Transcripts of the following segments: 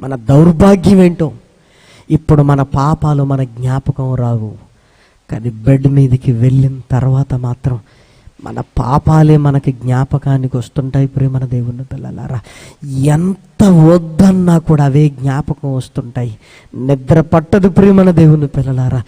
మన దౌర్భాగ్యం ఏంటో? ఇప్పుడు మన పాపాలు మన జ్ఞాపకం రావు. కానీ బెడ్ మీదకి వెళ్ళిన తర్వాత మాత్రం మన పాపాలే మనకి జ్ఞాపకానికి వస్తుంటాయి. ప్రేమన దేవుని పిల్లలారా ఎంత వద్దన్నా కూడా అవే జ్ఞాపకం వస్తుంటాయి. నిద్ర పట్టదు ప్రేమన దేవుని పిల్లలారా.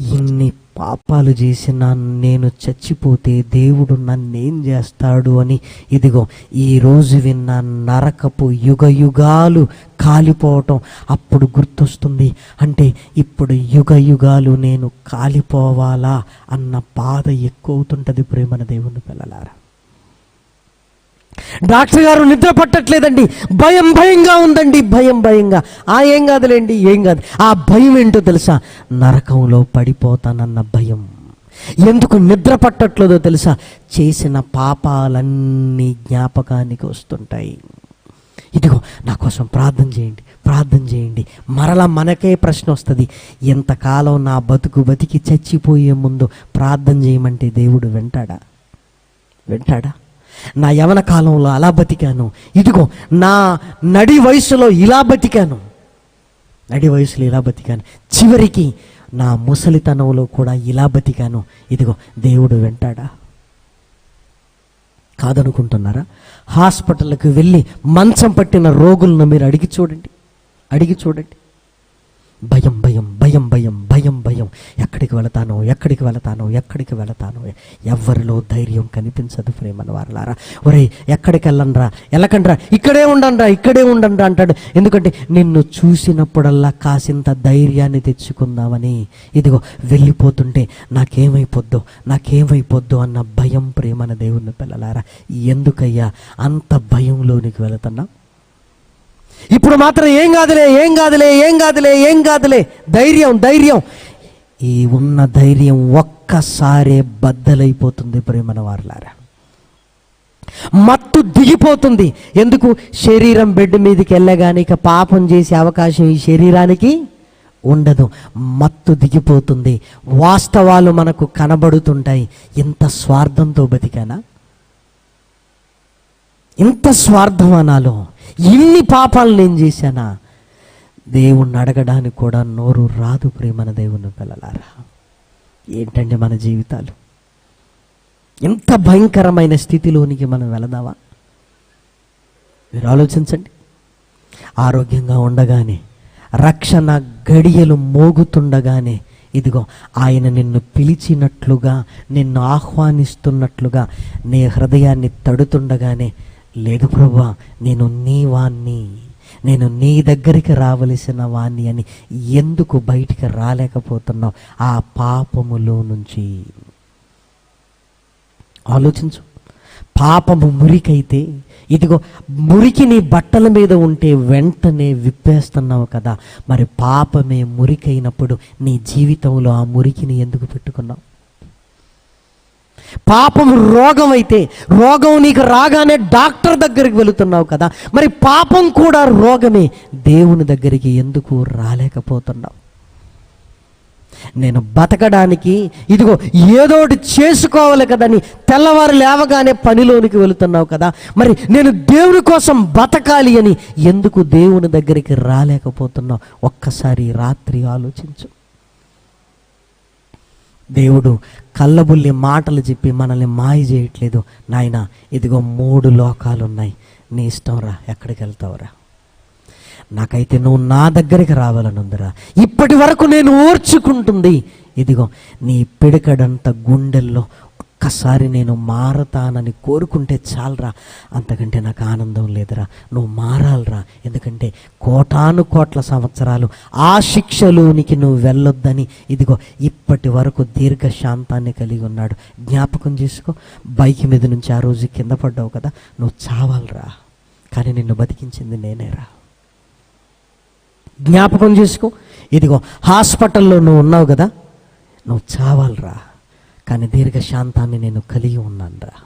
ఇన్ని పాపాలు చేసిన నేను చచ్చిపోతే దేవుడు నన్నేం చేస్తాడు అని ఇదిగో ఈ రోజు విన్న నరకపు యుగ యుగాలు కాలిపోవటం అప్పుడు గుర్తొస్తుంది. అంటే ఇప్పుడు యుగ యుగాలు నేను కాలిపోవాలా అన్న బాధ ఎక్కువ అవుతుంటుంది ప్రేమన దేవుని పిల్లలారా. డాక్టర్ గారు నిద్ర పట్టట్లేదండి. భయం భయంగా ఉందండి. భయం భయంగా. ఆ ఏం కాదులేండి ఏం కాదు. ఆ భయం ఏంటో తెలుసా? నరకంలో పడిపోతానన్న భయం. ఎందుకు నిద్ర పట్టట్లేదో తెలుసా? చేసిన పాపాలన్నీ జ్ఞాపకానికి వస్తుంటాయి. ఇదిగో నా కోసం ప్రార్థన చేయండి ప్రార్థన చేయండి. మరలా మనకే ప్రశ్న వస్తుంది. ఎంతకాలం నా బతుకు బతికి చచ్చిపోయే ముందు ప్రార్థన చేయమంటే దేవుడు వింటాడా? వింటాడా? నా యవన కాలంలో అలా బతికాను. ఇదిగో నా నడి వయసులో ఇలా బతికాను. నడి వయసులో ఇలా బతికాను. చివరికి నా ముసలితనంలో కూడా ఇలా బతికాను. ఇదిగో దేవుడు వెంటాడా? కాదనుకుంటున్నారా? హాస్పిటల్కి వెళ్ళి మంచం పట్టిన రోగులను మీరు అడిగి చూడండి. అడిగి చూడండి. భయం భయం భయం భయం భయం. ఎక్కడికి వెళతానో ఎక్కడికి వెళతానో ఎక్కడికి వెళతానో. ఎవరిలో ధైర్యం కనిపించదు ప్రేమల వారలారా. ఒరే ఎక్కడికి వెళ్ళండ్రా? వెళ్ళకండ్రా. ఇక్కడే ఉండండ్రా ఇక్కడే ఉండండ్రా అంటాడు. ఎందుకంటే నిన్ను చూసినప్పుడల్లా కాసింత ధైర్యాన్ని తెచ్చుకుందామని. ఇదిగో వెళ్ళిపోతుంటే నాకేమైపోద్దో నాకేమైపోద్దో అన్న భయం ప్రేమన దేవుని పిల్లలారా. ఎందుకయ్యా? అంత భయంలోనికి వెళుతున్నావు? ఇప్పుడు మాత్రం ఏం కాదులే ఏం కాదులే ఏం కాదులే ఏం కాదులే. ధైర్యం ధైర్యం. ఈ ఉన్న ధైర్యం ఒక్కసారే బద్దలైపోతుంది ప్రేమన వారులారా. మత్తు దిగిపోతుంది. ఎందుకు? శరీరం బెడ్ మీదకి వెళ్ళగానే ఇక పాపం చేసే అవకాశం ఈ శరీరానికి ఉండదు. మత్తు దిగిపోతుంది. వాస్తవాలు మనకు కనబడుతుంటాయి. ఎంత స్వార్థంతో బతికానా? ఇంత స్వార్థం అనాలో ఇన్ని పాపాలు నేను చేశానా? దేవుణ్ణి అడగడానికి కూడా నోరు రాదు ప్రేమన దేవుని పిల్లలారా. ఏంటండి మన జీవితాలు? ఎంత భయంకరమైన స్థితిలోనికి మనం వెళదామా? మీరు ఆలోచించండి. ఆరోగ్యంగా ఉండగానే రక్షణ గడియలు మోగుతుండగానే ఇదిగో ఆయన నిన్ను పిలిచినట్లుగా నిన్ను ఆహ్వానిస్తున్నట్లుగా నీ హృదయాన్ని తడుతుండగానే లేదు ప్రభా నేను నీ వాణ్ణి నేను నీ దగ్గరికి రావలసిన వాణ్ణి అని ఎందుకు బయటికి రాలేకపోతున్నావు? ఆ పాపములో నుంచి. ఆలోచించు. పాపము మురికైతే ఇదిగో మురికి నీ బట్టల మీద ఉంటే వెంటనే విప్పేస్తున్నావు కదా. మరి పాపమే మురికైనప్పుడు నీ జీవితంలో ఆ మురికిని ఎందుకు పెట్టుకున్నావు? పాపం రోగం అయితే రోగం నీకు రాగానే డాక్టర్ దగ్గరికి వెళుతున్నావు కదా. మరి పాపం కూడా రోగమే దేవుని దగ్గరికి ఎందుకు రాలేకపోతున్నావు? నేను బతకడానికి ఇదిగో ఏదోటి చేసుకోవాలి కదని తెల్లవారు లేవగానే పనిలోనికి వెళుతున్నావు కదా. మరి నేను దేవుని కోసం బతకాలి అని ఎందుకు దేవుని దగ్గరికి రాలేకపోతున్నావు? ఒక్కసారి రాత్రి ఆలోచించు. దేవుడు కళ్ళబుల్లి మాటలు చెప్పి మనల్ని మాయ చేయట్లేదు. నాయన ఇదిగో మూడు లోకాలు ఉన్నాయి నీ ఇష్టం రా ఎక్కడికి వెళ్తావురా నాకైతే నువ్వు నా దగ్గరికి రావాలనుందిరా ఇప్పటి వరకు నేను ఓర్చుకుంటుంది ఇదిగో నీ పిడికడంత గుండెల్లో ఒక్కసారి నేను మారతానని కోరుకుంటే చాలరా. అంతకంటే నాకు ఆనందం లేదురా. నువ్వు మారాలరా. ఎందుకంటే కోటాను కోట్ల సంవత్సరాలు ఆ శిక్షలోనికి నువ్వు వెళ్ళొద్దని ఇదిగో ఇప్పటి వరకు దీర్ఘ శాంతాన్ని కలిగి ఉన్నాడు. జ్ఞాపకం చేసుకో. బైక్ మీద నుంచి ఆ రోజు కింద పడ్డావు కదా. నువ్వు చావాలరా. కానీ నిన్ను బతికించింది నేనేరా. జ్ఞాపకం చేసుకో. ఇదిగో హాస్పిటల్లో నువ్వు ఉన్నావు కదా. నువ్వు చావాలరా. కానీ దీర్ఘశాంతాన్ని నేను కలిగి ఉన్నానురా.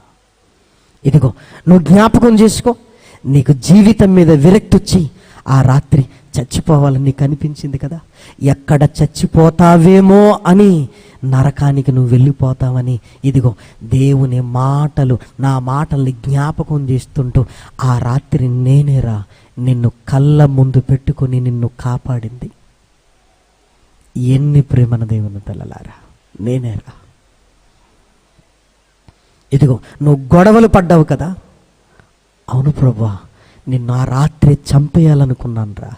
ఇదిగో నువ్వు జ్ఞాపకం చేసుకో. నీకు జీవితం మీద విరక్తి వచ్చి ఆ రాత్రి చచ్చిపోవాలని నీకు అనిపించింది కదా? ఎక్కడ చచ్చిపోతావేమో అని నరకానికి నువ్వు వెళ్ళిపోతావని ఇదిగో దేవుని మాటలు నా మాటల్ని జ్ఞాపకం చేస్తుంటూ ఆ రాత్రి నేనేరా నిన్ను కళ్ళ ముందు పెట్టుకొని నిన్ను కాపాడింది. ఎన్ని ప్రేమన దేవుని పిల్లలారా నేనేరా. ఇదిగో నువ్వు గొడవలు పడ్డావు కదా. అవును ప్రభా నిన్ను ఆ రాత్రి చంపేయాలనుకున్నాను రా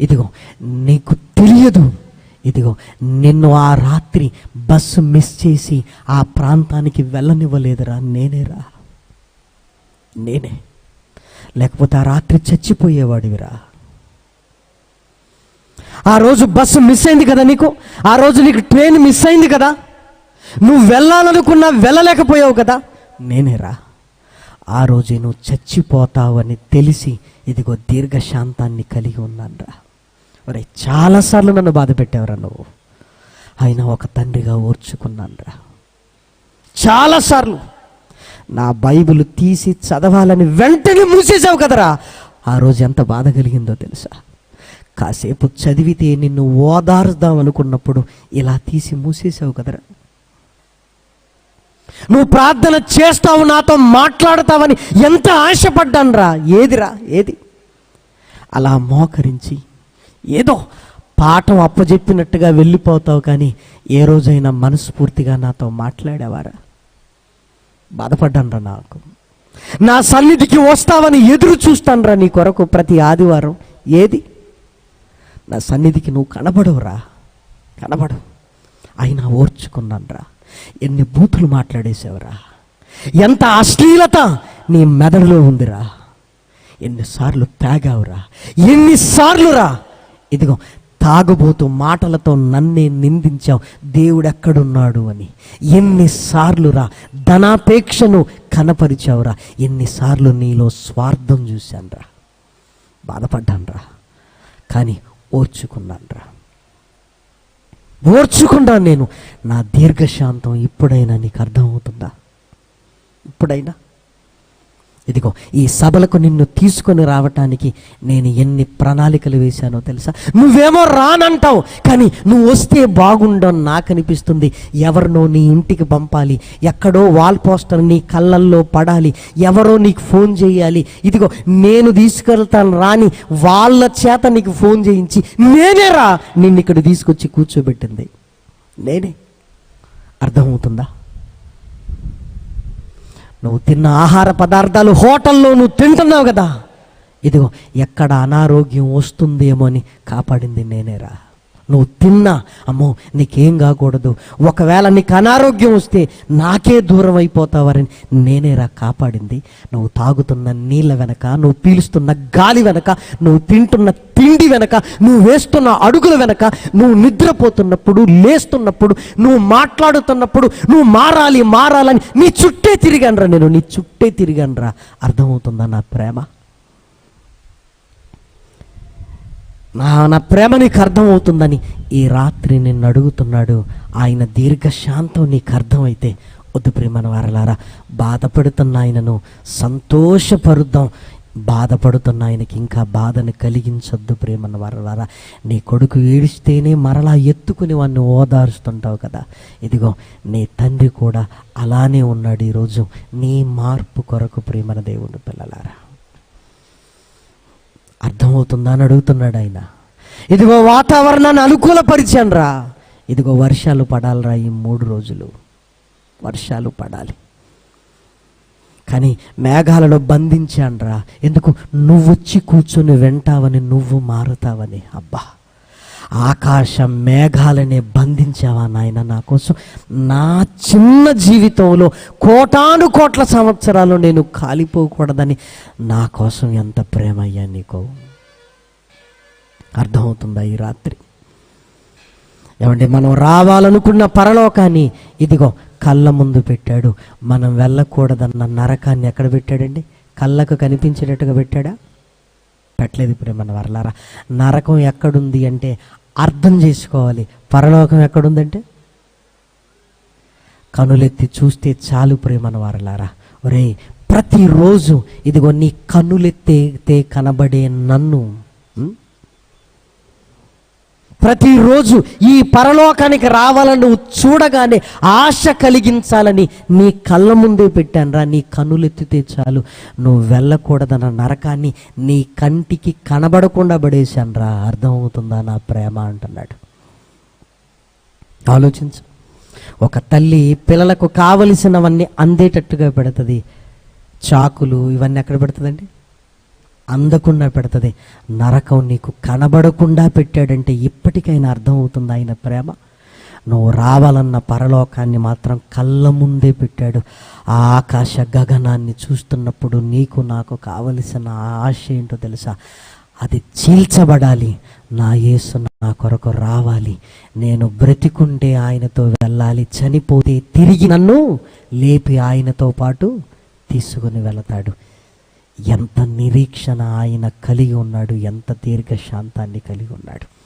ఇదిగో నీకు తెలియదు. ఇదిగో నిన్ను ఆ రాత్రి బస్సు మిస్ చేసి ఆ ప్రాంతానికి వెళ్ళనివ్వలేదురా నేనేరా. నేనే. లేకపోతే ఆ రాత్రి చచ్చిపోయేవాడివిరా. ఆ రోజు బస్సు మిస్ అయింది కదా నీకు? ఆ రోజు నీకు ట్రైన్ మిస్ అయింది కదా? నువ్వు వెళ్ళాలనుకున్నా వెళ్ళలేకపోయావు కదా? నేనేరా. ఆ రోజే నువ్వు చచ్చిపోతావని తెలిసి ఇదిగో దీర్ఘశాంతాన్ని కలిగి ఉన్నానురా. ఒరే చాలాసార్లు నన్ను బాధ పెట్టావురా నువ్వు? అయినా ఒక తండ్రిగా ఓర్చుకున్నానురా. చాలాసార్లు నా బైబిల్ తీసి చదవాలని వెంటనే మూసేసావు కదరా. ఆ రోజు ఎంత బాధ కలిగిందో తెలుసా? కాసేపు చదివితే నిన్ను ఓదార్దాం అనుకున్నప్పుడు ఇలా తీసి మూసేసావు కదరా. నువ్వు ప్రార్థన చేస్తావు నాతో మాట్లాడతావని ఎంత ఆశపడ్డానురా? ఏదిరా? ఏది? అలా మోకరించి ఏదో పాఠం అప్పజెప్పినట్టుగా వెళ్ళిపోతావు కానీ ఏ రోజైనా మనస్ఫూర్తిగా నాతో మాట్లాడేవారా? బాధపడ్డానురా నాకు. నా సన్నిధికి వస్తావని ఎదురు చూస్తానురా నీ కొరకు ప్రతి ఆదివారం. ఏది? నా సన్నిధికి నువ్వు కనబడవురా. కనబడవు అయినా ఓర్చుకున్నానురా. ఎన్ని బూతులు మాట్లాడేసావురా ఎంత అశ్లీలత నీ మెదడులో ఉందిరా? ఎన్నిసార్లు తాగావురా ఎన్నిసార్లు రా ఇదిగో తాగుబోతూ మాటలతో నన్నే నిందించావు. దేవుడు ఎక్కడున్నాడు అని. ఎన్నిసార్లు రా ధనాపేక్షను కనపరిచావురా? ఎన్నిసార్లు నీలో స్వార్థం చూశానురా? బాధపడ్డానురా. కానీ ఓర్చుకున్నానురా. ఓర్చుకున్నాను నేను. నా దీర్ఘశాంతం ఇప్పుడైనా నీకు అర్థమవుతుందా? ఇప్పుడైనా? ఇదిగో ఈ సభలకు నిన్ను తీసుకొని రావటానికి నేను ఎన్ని ప్రణాళికలు వేశానో తెలుసా? నువ్వేమో రానంటావు కానీ నువ్వు వస్తే బాగుండని నాకు అనిపిస్తుంది. ఎవరినో నీ ఇంటికి పంపాలి ఎక్కడో వాల్ పోస్టర్ నీ కళ్ళల్లో పడాలి ఎవరో నీకు ఫోన్ చేయాలి. ఇదిగో నేను తీసుకెళ్తాను రాని వాళ్ళ చేత నీకు ఫోన్ చేయించి నేనే రా నిన్ను ఇక్కడ తీసుకొచ్చి కూర్చోబెట్టింది. నేనే. అర్థమవుతుందా? నువ్వు తిన్న ఆహార పదార్థాలు హోటల్లో నువ్వు తింటున్నావు కదా. ఇదిగో ఎక్కడ అనారోగ్యం వస్తుందేమో అని కాపాడింది నేనేరా. నువ్వు తిన్నా అమ్మో నీకేం కాకూడదు. ఒకవేళ నీకు అనారోగ్యం వస్తే నాకే దూరం అయిపోతావని నేనేరా కాపాడింది. నువ్వు తాగుతున్న నీళ్ళ వెనక నువ్వు పీలుస్తున్న గాలి వెనక నువ్వు తింటున్న తిండి వెనక నువ్వు వేస్తున్న అడుగుల వెనక నువ్వు నిద్రపోతున్నప్పుడు లేస్తున్నప్పుడు నువ్వు మాట్లాడుతున్నప్పుడు నువ్వు మారాలి మారాలని నీ చుట్టే తిరిగానరా నేను నీ చుట్టే తిరిగానరా. అర్థమవుతుందా నా ప్రేమ? నా నా ప్రేమ నీకు అర్థమవుతుందని ఈ రాత్రి నిన్ను అడుగుతున్నాడు. ఆయన దీర్ఘశాంతం నీకు అర్థమైతే వద్దు ప్రేమన వారలారా బాధపడుతున్న ఆయనను సంతోషపరుద్దాం. బాధపడుతున్న ఆయనకి ఇంకా బాధను కలిగించొద్దు ప్రేమన్న వారలారా నీ కొడుకు ఏడిస్తేనే మరలా ఎత్తుకుని వాడిని ఓదారుస్తుంటావు కదా. ఇదిగో నీ తండ్రి కూడా అలానే ఉన్నాడు ఈరోజు. నీ మార్పు కొరకు ప్రేమన దేవుని పిల్లలారా. అర్థమవుతుందా అని అడుగుతున్నాడు ఆయన. ఇదిగో వాతావరణాన్ని అనుకూలపరిచాను రా ఇదిగో వర్షాలు పడాలిరా ఈ మూడు రోజులు. వర్షాలు పడాలి. కానీ మేఘాలలో బంధించాన్రా. ఎందుకు? నువ్వు వచ్చి కూర్చొని వెంటావని నువ్వు మారుతావని. అబ్బా! ఆకాశ మేఘాలనే బంధించావా నాయన నా కోసం? నా చిన్న జీవితంలో కోటాను కోట్ల సంవత్సరాలు నేను కాలిపోకూడదని నా కోసం ఎంత ప్రేమ అయ్యా నీకు? అర్థమవుతుందా ఈ రాత్రి? ఏమంటే మనం రావాలనుకున్న పరలోకాన్ని ఇదిగో కళ్ళ ముందు పెట్టాడు. మనం వెళ్ళకూడదన్న నరకాన్ని ఎక్కడ పెట్టాడండి? కళ్ళకు కనిపించేటట్టుగా పెట్టాడా? పెట్టలేదు ఇప్పుడు మన వరలారా. నరకం ఎక్కడుంది అంటే అర్థం చేసుకోవాలి. పరలోకం ఎక్కడుందంటే? కనులెత్తి చూస్తే చాలు ప్రేమన వారలారా. ఒరే ప్రతిరోజు ఇదిగో నీ కన్నులెత్తే కనబడే నన్ను ప్రతిరోజు ఈ పరలోకానికి రావాలని నువ్వు చూడగానే ఆశ కలిగించాలని నీ కళ్ళ ముందే పెట్టాను రా నీ కన్నులెత్తితే చాలు. నువ్వు వెళ్ళకూడదన్న నరకాన్ని నీ కంటికి కనబడకుండా పడేశాను రా అర్థమవుతుందా నా ప్రేమ అంటున్నాడు. ఆలోచించు. ఒక తల్లి పిల్లలకు కావలసినవన్నీ అందేటట్టుగా పెడుతుంది. చాకులు ఇవన్నీ ఎక్కడ పెడుతుందండి? అందకుండా పెడుతుంది. నరకం నీకు కనబడకుండా పెట్టాడంటే ఇప్పటికైనా అర్థమవుతుంది ఆయన ప్రేమ. నువ్వు రావాలన్న పరలోకాన్ని మాత్రం కళ్ళ ముందే పెట్టాడు. ఆ ఆకాశ గగనాన్ని చూస్తున్నప్పుడు నీకు నాకు కావలసిన ఆశ ఏంటో తెలుసా? అది చీల్చబడాలి. నా యేసు నా కొరకు రావాలి. నేను బ్రతికుంటే ఆయనతో వెళ్ళాలి. చనిపోతే తిరిగి నన్ను లేపి ఆయనతో పాటు తీసుకుని వెళతాడు. ఎంత నిరీక్షణ ఆయన కలిగి ఉన్నాడు ఎంత దీర్ఘశాంతాన్ని కలిగి ఉన్నాడు.